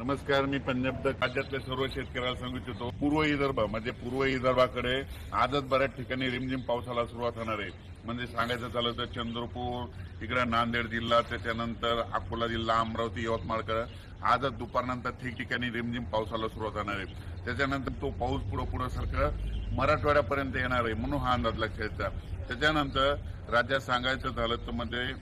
नमस्कार मी पंजाब राज्यातल्या सर्व शेतकऱ्याला सांगू इच्छितो पूर्व विदर्भ म्हणजे पूर्व विदर्भाकडे आजच बऱ्याच ठिकाणी रिमझिम पावसाला सुरुवात होणार आहे. म्हणजे सांगायचं झालं तर चंद्रपूर इकडे नांदेड जिल्हा त्याच्यानंतर अकोला जिल्हा अमरावती यवतमाळकडे. आजच दुपारनंतर ठिकठिकाणी रिमझिम पावसाला सुरुवात होणार आहे. त्याच्यानंतर तो पाऊस पुढं पुढं सारखं मराठवाड्यापर्यंत येणार आहे म्हणून हा अंदाज लक्षात त्याच्यानंतर राज्यात सांगायचं झालं तर म्हणजे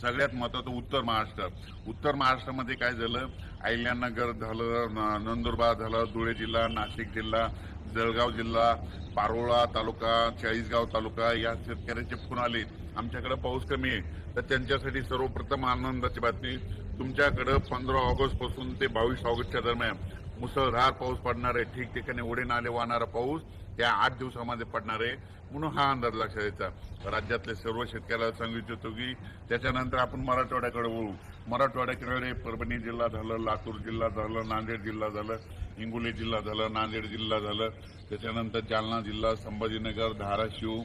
सगळ्यात महत्वाचं उत्तर महाराष्ट्र. उत्तर महाराष्ट्रामध्ये काय झालं? अहिल्यानगर झालं न- नंदुरबार झालं धुळे जिल्हा नाशिक जिल्हा जळगाव जिल्हा पारोळा तालुका चाळीसगाव तालुका या शेतकऱ्यांचे फोन आले. आमच्याकडे पाऊस कमी आहे. तर त्यांच्यासाठी सर्वप्रथम आनंदाची बातमी तुमच्याकडं पंधरा ऑगस्टपासून ते बावीस ऑगस्टच्या दरम्यान मुसळधार पाऊस पडणार आहे. ठिकठिकाणी ओढे नाले वाहणारा पाऊस या आठ दिवसामध्ये पडणार आहे. म्हणून हा अंदाज लक्षात द्यायचा राज्यातले सर्व शेतकऱ्याला सांगू इच्छितो की त्याच्यानंतर आपण मराठवाड्याकडे वळू. मराठवाड्याकडे परभणी जिल्हा झालं लातूर जिल्हा झालं नांदेड जिल्हा झालं हिंगोली जिल्हा झालं नांदेड जिल्हा झालं. त्याच्यानंतर जालना जिल्हा संभाजीनगर धाराशिव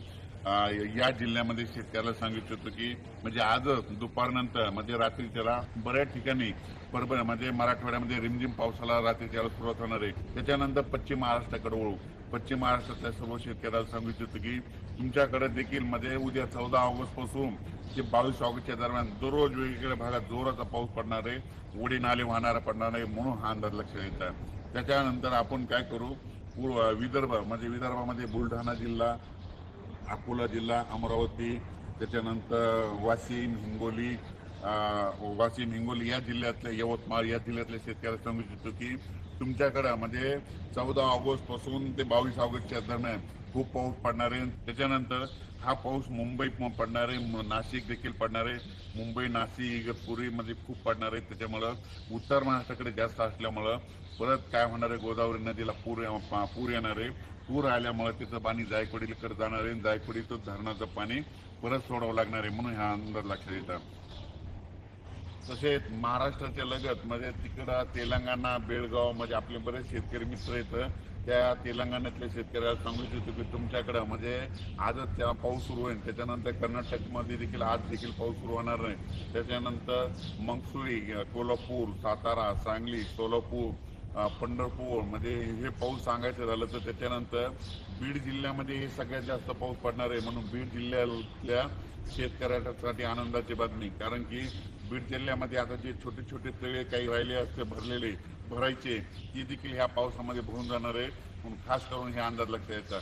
या जिल्ह्यामध्ये शेतकऱ्याला सांगू इच्छितो की म्हणजे आजच दुपारनंतर म्हणजे रात्रीच्याला बऱ्याच ठिकाणी परभणी म्हणजे मराठवाड्यामध्ये रिमझिम पावसाला रात्रीच्याला सुरुवात होणार आहे त्याच्यानंतर पश्चिम महाराष्ट्राकडे वळू पश्चिम महाराष्ट्रातल्या सर्व शेतकऱ्याला सांगू इच्छितो की तुमच्याकडे देखील मध्ये उद्या चौदा ऑगस्टपासून ते बावीस ऑगस्टच्या दरम्यान दररोज वेगवेगळ्या भागात जोराचा पाऊस पडणार आहे उडी नाले वाहणारा पडणार आहे म्हणून हा अंदाज लक्षात येत आहे. त्याच्यानंतर आपण काय करू विदर्भ म्हणजे विदर्भामध्ये बुलढाणा जिल्हा अकोला जिल्हा अमरावती त्याच्यानंतर वाशिम हिंगोली वाशिम हिंगोली या जिल्ह्यातल्या यवतमाळ या जिल्ह्यातल्या शेतकऱ्याला सांगू इच्छितो की तुमच्याकडं म्हणजे चौदा ऑगस्टपासून ते बावीस ऑगस्टच्या दरम्यान खूप पाऊस पडणार आहे. त्याच्यानंतर हा पाऊस मुंबईत पडणार आहे. नाशिक देखील पडणार आहे. मुंबई नाशिक इगतपुरीमध्ये खूप पडणार आहे. त्याच्यामुळं उत्तर महाराष्ट्राकडे जास्त असल्यामुळं परत काय होणार आहे? गोदावरी नदीला पूर पूर येणार आहे. पूर आल्यामुळे त्याचं पाणी जायकवाडीकडे जाणार आहे. जायकवाडीचं धरणाचं पाणी परत सोडावं लागणार आहे म्हणून हा अंदाज लक्षात येतात तसेच महाराष्ट्राच्या लगत म्हणजे तिकडं तेलंगणा बेळगाव म्हणजे आपले बरेच शेतकरी मित्र आहेत. त्या तेलंगणातल्या शेतकऱ्याला सांगू इच्छितो की तुमच्याकडं म्हणजे आजच त्या पाऊस सुरू होईल त्याच्यानंतर कर्नाटकमध्ये देखील आज देखील पाऊस सुरू होणार नाही. त्याच्यानंतर मंगसुळी कोल्हापूर सातारा सांगली सोलापूर पंढरपूर म्हणजे हे पाऊस सांगायचं झालं तर त्याच्यानंतर बीड जिल्ह्यामध्ये हे सगळ्यात जास्त पाऊस पडणार आहे म्हणून बीड जिल्ह्यातल्या शेतकऱ्यांसाठी आनंदाची बातमी. कारण की बीड जिल्ह्यामध्ये आता जे छोटे छोटे तळे काही राहिले असते भरलेले भरायचे ती देखील ह्या पावसामध्ये भरून जाणार आहे. म्हणून खास करून हे अंदाज लक्षात येतात